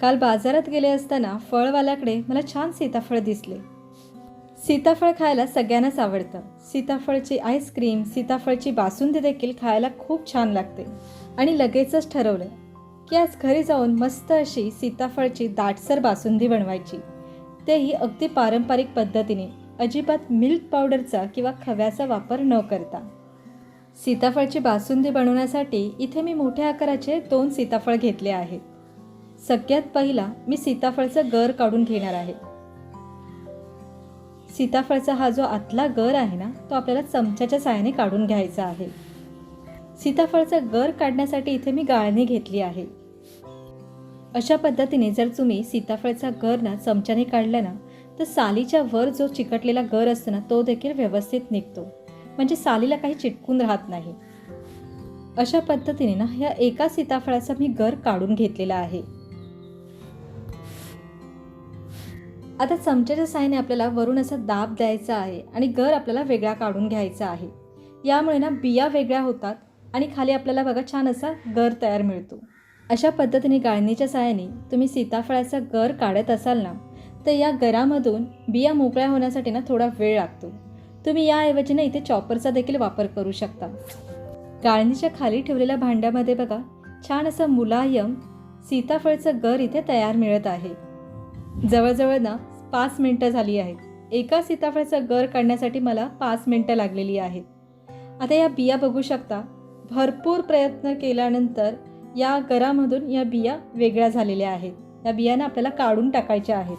काल बाजारात गेले असताना फळवाल्याकडे मला छान सीताफळ दिसले. सीताफळ खायला सगळ्यांनाच आवडतं. सीताफळची आईस्क्रीम सीताफळची बासुंदी देखील खायला खूप छान लागते. आणि लगेचच ठरवलं की आज घरी जाऊन मस्त अशी सीताफळची दाटसर बासुंदी बनवायची. तेही अगदी पारंपरिक पद्धतीने अजिबात मिल्क पावडरचा किंवा खव्याचा वापर न करता. सीताफळची बासुंदी बनवण्यासाठी इथे मी मोठ्या आकाराचे दोन सीताफळ घेतले आहेत. सगळ्यात पहिला मी सीताफळचा गर काढून घेणार आहे. सीताफळचा हा जो आतला गर आहे ना तो आपल्याला चमच्याच्या साहाय्याने काढून घ्यायचा आहे. सीताफळचा गर काढण्यासाठी इथे मी गाळणी घेतली आहे. अशा पद्धतीने जर तुम्ही सीताफळचा गर ना चमच्याने काढला ना तर सालीच्या वर जो चिकटलेला गर असतो ना तो देखील व्यवस्थित निघतो. म्हणजे सालीला काही चिटकून राहत नाही. अशा पद्धतीने ना ह्या एका सीताफळाचा मी गर काढून घेतलेला आहे. आता चमच्याच्या साहाय्याने आपल्याला वरून असा दाब द्यायचा आहे आणि गर आपल्याला वेगळा काढून घ्यायचा आहे. यामुळे ना बिया वेगळ्या होतात आणि खाली आपल्याला बघा छान असा गर तयार मिळतो. अशा पद्धतीने गाळणीच्या साहाय्याने तुम्ही सीताफळाचा गर काढत असाल ना तर या गरामधून बिया मोकळ्या होण्यासाठी ना थोडा वेळ लागतो. तुम्ही याऐवजी ना इथे चॉपरचा देखील वापर करू शकता. गाळणीच्या खाली ठेवलेल्या भांड्यामध्ये बघा छान असं मुलायम सीताफळचं गर इथे तयार मिळत आहे. जवळजवळ ना पाच मिनटं झाली आहेत. एका सीताफळचं गर काढण्यासाठी मला पाच मिनटं लागलेली आहेत. आता या बिया बघू शकता. भरपूर प्रयत्न केल्यानंतर या गरामधून या बिया वेगळ्या झालेल्या आहेत. या बियांना आपल्याला काढून टाकायच्या आहेत.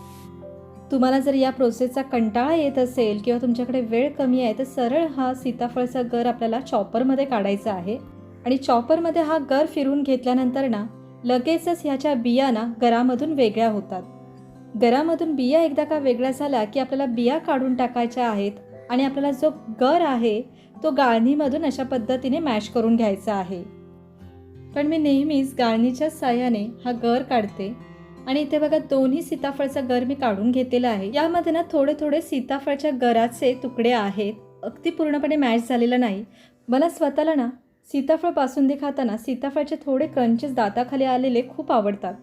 तुम्हाला जर या प्रोसेसचा कंटाळा येत असेल किंवा तुमच्याकडे वेळ कमी आहे तर सरळ हा सीताफळचा गर आपल्याला चॉपरमध्ये काढायचा आहे. आणि चॉपरमध्ये हा गर फिरून घेतल्यानंतर ना लगेचच ह्याच्या बिया ना गरामधून वेगळ्या होतात. गरामधून बिया एकदा का वेगळ्या झाला की आपल्याला बिया काढून टाकायच्या आहेत आणि आपल्याला जो गर आहे तो गाळणीमधून अशा पद्धतीने मॅश करून घ्यायचा आहे. पण मी नेहमीच गाळणीच्या साह्याने हा गर काढते आणि इथे बघा दोन्ही सीताफळचा गर मी काढून घेतलेला आहे. यामध्ये ना थोडे थोडे सीताफळच्या गराचे तुकडे आहेत. अगदी पूर्णपणे मॅच झालेला नाही. मला स्वतःला ना सीताफळ बासुंदी खाताना सीताफळचे थोडे क्रंचेस दाताखाली आलेले खूप आवडतात.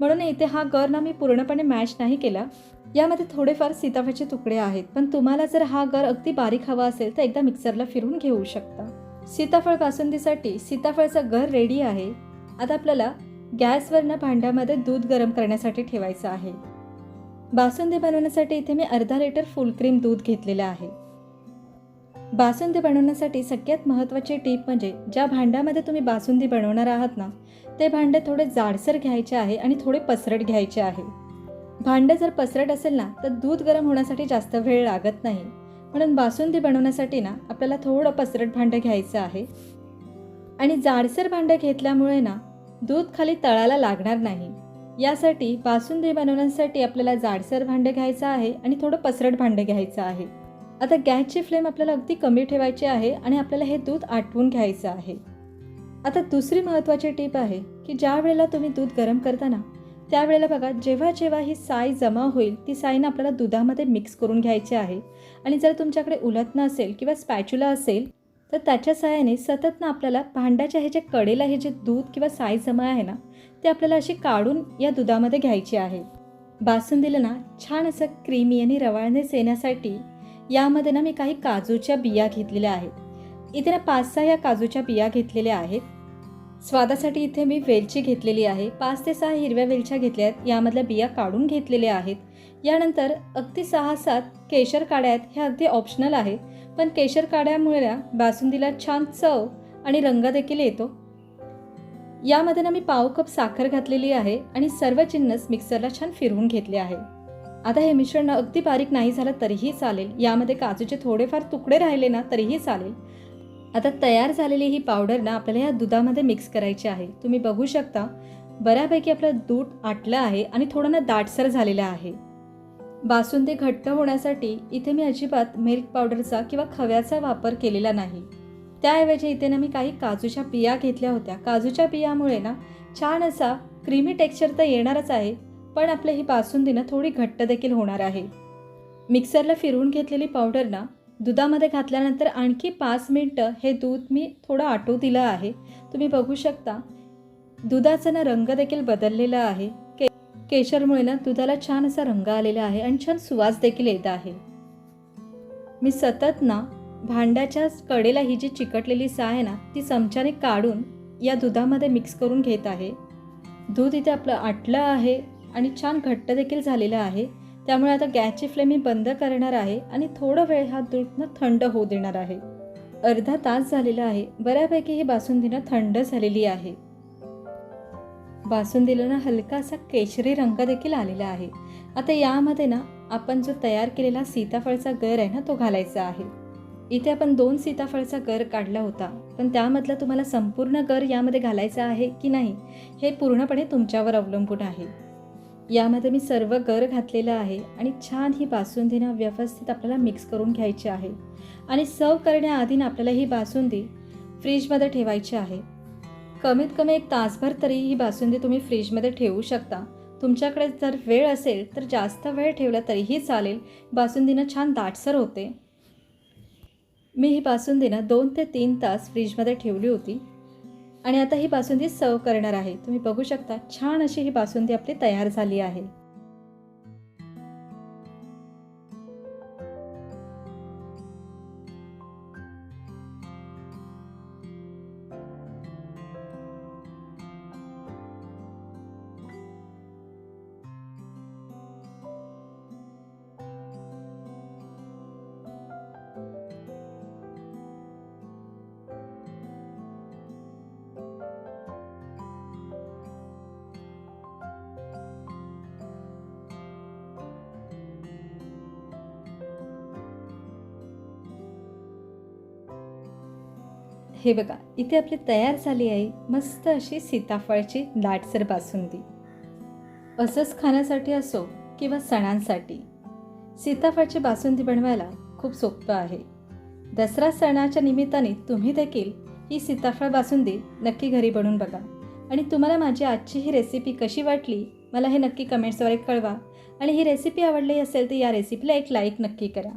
म्हणून इथे हा गर ना मी पूर्णपणे मॅच नाही केला. यामध्ये थोडेफार सीताफळचे तुकडे आहेत. पण तुम्हाला जर हा गर अगदी बारीक हवा असेल तर एकदा मिक्सरला फिरून घेऊ शकता. सीताफळ बासुंदीसाठी सीताफळचा गर रेडी आहे. आता आपल्याला गॅसवरनं भांड्यामध्ये दूध गरम करण्यासाठी ठेवायचं आहे. बासुंदी बनवण्यासाठी इथे मी अर्धा लिटर फुल क्रीम दूध घेतलेलं आहे. बासुंदी बनवण्यासाठी सगळ्यात महत्त्वाची टीप म्हणजे ज्या भांड्यामध्ये तुम्ही बासुंदी बनवणार आहात ना ते भांडे थोडे जाडसर घ्यायचे आहे आणि थोडे पसरट घ्यायचे आहे. भांडे जर पसरट असेल ना तर दूध गरम होण्यासाठी जास्त वेळ लागत नाही. म्हणून बासुंदी बनवण्यासाठी ना आपल्याला थोडं पसरट भांडं घ्यायचं आहे. आणि जाडसर भांडं घेतल्यामुळे ना दूध खाली तळाला लागणार नाही. यासाठी बासुंदी बनवण्यासाठी आपल्याला जाडसर भांडं घ्यायचं आहे आणि थोडं पसरट भांडं घ्यायचं आहे. आता गॅसची फ्लेम आपल्याला अगदी कमी ठेवायची आहे आणि आपल्याला हे दूध आटवून घ्यायचं आहे. आता दुसरी महत्त्वाची टीप आहे की ज्या वेळेला तुम्ही दूध गरम करताना त्यावेळेला बघा जेव्हा जेव्हा ही साय जमा होईल ती साईनं आपल्याला दुधामध्ये मिक्स करून घ्यायची आहे. आणि जर तुमच्याकडे उलटणं असेल किंवा स्पॅच्युला असेल तर त्याच्या साहाय्याने सतत ना आपल्याला भांड्याच्या हे जे कडेला हे जे दूध किंवा साय जमा आहे ना ते आपल्याला अशी काढून या दुधामध्ये घ्यायची आहे. बासुंदीला ना छान असं क्रीमी आणि रवाळनेस येण्यासाठी यामध्ये ना मी काही काजूच्या बिया घेतलेल्या आहेत. इथे ना पाच सहा या काजूच्या बिया घेतलेल्या आहेत. स्वादासाठी इथे मी वेलची घेतलेली आहे. पाच ते सहा हिरव्या वेलच्या घेतल्या आहेत. यामधल्या बिया काढून घेतलेल्या आहेत. यानंतर अगदी सहा सात केशर काड्या आहेत. ह्या अगदी ऑप्शनल आहे पण केशर काड्यामुळे बासुंदीला छान चव आणि रंग देखील येतो. यामध्ये ना मी पाव कप साखर घातलेली आहे आणि सर्व जिन्नस मिक्सरला छान फिरवून घेतले आहे. आता हे मिश्रण अगदी बारीक नाही झालं तरीही चालेल. यामध्ये काजूचे थोडेफार तुकडे राहिले ना तरीही चालेल. आता तयार झालेली ही पावडर ना आपल्याला या दुधामध्ये मिक्स करायची आहे. तुम्ही बघू शकता बऱ्यापैकी आपलं दूध आटलं आहे आणि थोडं ना दाटसर झालेलं आहे. बासुंदी घट्ट होण्यासाठी इथे मी अजिबात मिल्क पावडरचा किंवा खव्याचा वापर केलेला नाही. त्याऐवजी इथे ना मी काही काजूच्या बिया घेतल्या होत्या. काजूच्या बियामुळे ना छान असा क्रीमी टेक्स्चर तर येणारच आहे पण आपली ही बासुंदी ना थोडी घट्ट देखील होणार आहे. मिक्सरला फिरवून घेतलेली पावडर ना दुधामध्ये घातल्यानंतर आणखी पाच मिनटं हे दूध मी थोडं आटू दिलं आहे. तुम्ही बघू शकता दुधाचा ना रंग देखील बदललेला आहे. के केशरमुळे ना दुधाला छान असा रंग आलेला आहे आणि छान सुवास देखील येत आहे. मी सतत ना भांड्याच्या कडेला ही जी चिकटलेली सा आहे ना ती चमच्याने काढून या दुधामध्ये मिक्स करून घेत आहे. दूध इथे आपलं आटलं आहे आणि छान घट्ट देखील झालेलं आहे. त्यामुळे आता गॅसची फ्लेम मी बंद करणार आहे आणि थोडं वेळ हा दूध थंड होऊ देणार आहे. अर्धा तास झालेला आहे. बऱ्यापैकी ही बासुंदीनं थंड झालेली आहे. बासुंदीला ना हलका असा केशरी रंग देखील आलेला आहे. आता यामध्ये ना आपण जो तयार केलेला सीताफळचा गर आहे ना तो घालायचा आहे. इथे आपण दोन सीताफळचा गर काढला होता. पण त्यामधला तुम्हाला संपूर्ण गर यामध्ये घालायचा आहे की नाही हे पूर्णपणे तुमच्यावर अवलंबून आहे. यामध्ये मी सर्व गर घातलेलं आहे आणि छान ही बासुंदीनं व्यवस्थित आपल्याला मिक्स करून घ्यायची आहे. आणि सर्व करण्याआधी आपल्याला ही बासुंदी फ्रीजमध्ये ठेवायची आहे. कमीत कमी एक तासभर तरी ही बासुंदी तुम्ही फ्रीजमध्ये ठेवू शकता. तुमच्याकडे जर वेळ असेल तर जास्त वेळ ठेवला तरीही चालेल. बासुंदीनं छान दाटसर होते. मी ही बासुंदीनं दोन ते तीन तास फ्रीजमध्ये ठेवली होती. आणि आता ही बासुंदी सर्व करणार आहे. तुम्ही बघू शकता छान अशी ही बासुंदी आपली तयार झाली आहे. हे बघा इथे आपली तयार झाली आहे मस्त अशी सीताफळची दाटसर बासुंदी असंच खाण्यासाठी असो किंवा सणांसाठी. सीताफळची बासुंदी बनवायला खूप सोपं आहे. दसरा सणाच्या निमित्ताने तुम्ही देखील ही सीताफळ बासुंदी नक्की घरी बनवून बघा. आणि तुम्हाला माझी आजची ही रेसिपी कशी वाटली मला हे नक्की कमेंट्सद्वारे कळवा. आणि ही रेसिपी आवडली असेल तर या रेसिपीला एक लाईक नक्की करा.